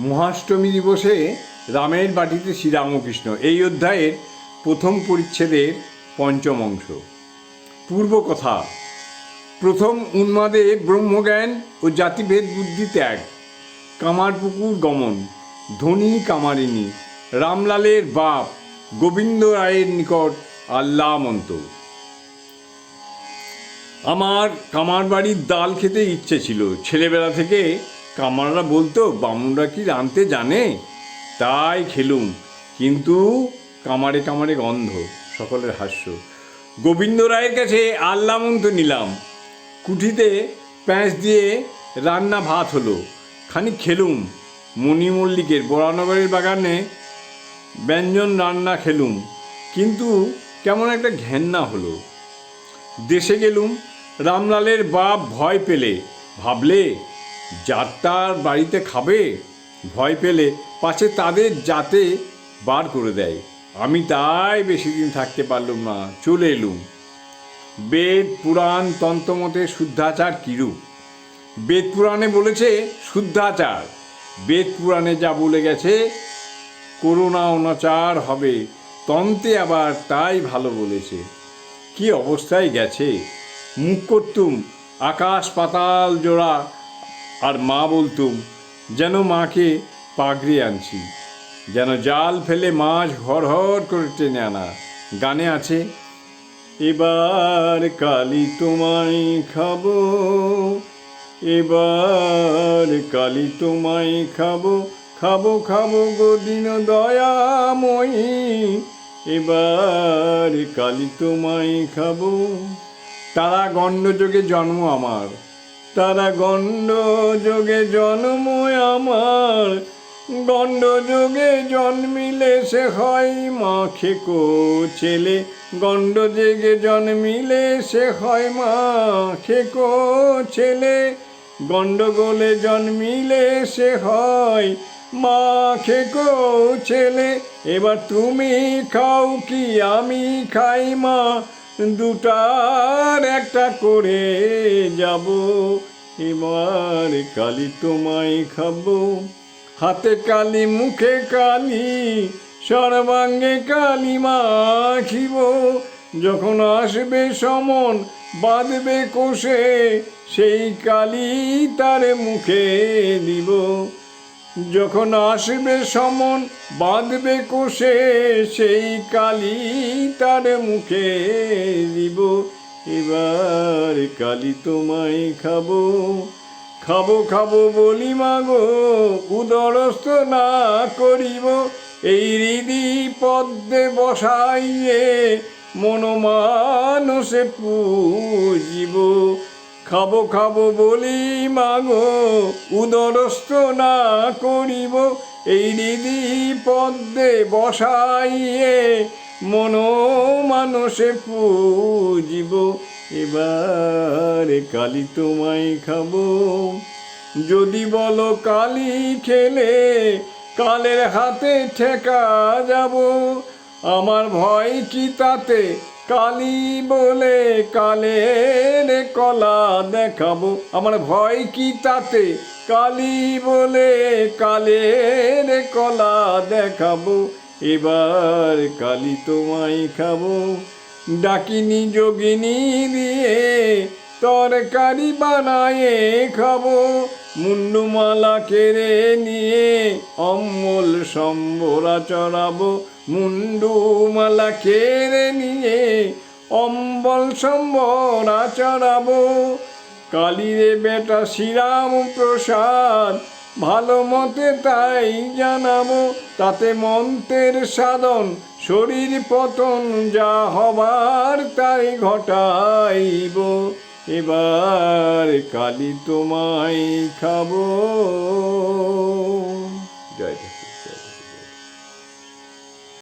মহাষ্টমী দিবসে রামের বাটিতে শ্রীরামকৃষ্ণ। এই অধ্যায়ের প্রথম পরিচ্ছেদের পঞ্চম অংশ। পূর্ব কথা, প্রথম উন্মাদে ব্রহ্মজ্ঞান ও জাতিভেদ বুদ্ধি ত্যাগ। কামারপুকুর গমন, ধনী কামারিনী রামলালের বাপ, গোবিন্দ রায়ের নিকট আল্লাহ মন্ত আমার কামার বাড়ির ডাল খেতে ইচ্ছে ছিল। ছেলেবেলা থেকে কামাররা বলতো, বামুনরা কি রাঁধতে জানে? তাই খেলুম। কিন্তু কামারে কামারে গন্ধ, সকলের হাস্য। গোবিন্দ রায়ের কাছে আল্লামন্ত নিলাম। কুঠিতে প্যাঁচ দিয়ে রান্না ভাত হলো। খানিক খেলুম। মণি মল্লিকের বরানগরের বাগানে ব্যঞ্জন রান্না খেলুম। কিন্তু কেমন একটা ঘেন্না হলো। দেশে গেলুম। রামলালের বাপ ভয় পেলে। ভাবলে যার তার বাড়িতে খাবে, ভয় পেলে পাছে তাদের যাতে বার করে দেয়। আমি তাই বেশি দিন থাকতে পারলুম না, চলে এলুম। বেদ পুরাণ তন্ত্রমতে শুদ্ধাচার কিরূপ? বেদ পুরাণে বলেছে শুদ্ধাচার। বেদ পুরাণে যা বলে গেছে, করুণা অনাচার হবে, তন্ত্রে আবার তাই ভালো বলেছে। কি অবস্থায় গেছে? মুখ করতুম, আকাশ পাতাল জোড়া আর মা বলতুম, যেন মাকে পাগড়ি আনছি। যেন জাল ফেলে মাছ হর হর করে টেনে আনা। গানে আছে, এবার কালি তোমায় খাব, এবার কালি তোমায় খাব খাব খাব গোদিন দয়াময়ী এবার কালি তোমায় খাব। তারা গণ্ডযোগে জন্ম আমার। তারা গণ্ডযোগে জন্ম আমার। গণ্ডযোগে জন্মিলে সে হয় মা খেকো ছেলে। গণ্ডযোগে জন্মিলে সে হয় মা খেকো ছেলে। গণ্ডগোলে জন্মিলে সে হয় মা খেকো ছেলে। এবার তুমি খাও কি আমি খাই মা। দুটার একটা করে যাব, এবার কালি তোমায় খাব। হাতে কালি, মুখে কালি, সর্বাঙ্গে কালি মাখিব। যখন আসবে সমন, বাঁধবে কোষে, সেই কালি তার মুখে দিব। যখন আসবে সমন, বাঁধবে কোষে, সেই কালি তার মুখে দিব। এবার কালি তোমায় খাব। খাব খাব বলি মাগো উদরস্থ না করিব। এই হৃদি পদ্মে বসাইয়ে মনোমানসে পুজিব। খাব খাব বলি মাগো, উদরস্থ না করিব। এই হৃদি পদ্মে বসাইয়ে মনো মানুষে পুজিব। এবার কালি তোমায় খাব। যদি বলো কালি খেলে, কালের হাতে ঠেকা যাব। আমার ভয় কি তাতে? কালি বলে কালের কলা দেখাবো। আমার ভয় কি তাতে? কালি বলে কালের কলা দেখাবো। এবার কালি তোমায় খাব। ডাকিনি, যোগিনী দিয়ে তরকারি বানায়ে খাব। মুন্ডুমালা কেড়ে নিয়ে অম্মল সম্বরা চড়াবো মুন্ডুমালা কেড়ে নিয়ে। অম্বল সম্বরা চড়াবো। কালীরে বেটা শ্রীরাম প্রসাদ, ভালো মতে তাই জানাব। তাতে মন্ত্রের সাধন, শরীর পতন যা হবার তাই ঘটাইব। এবার কালী তোমায় খাব। good.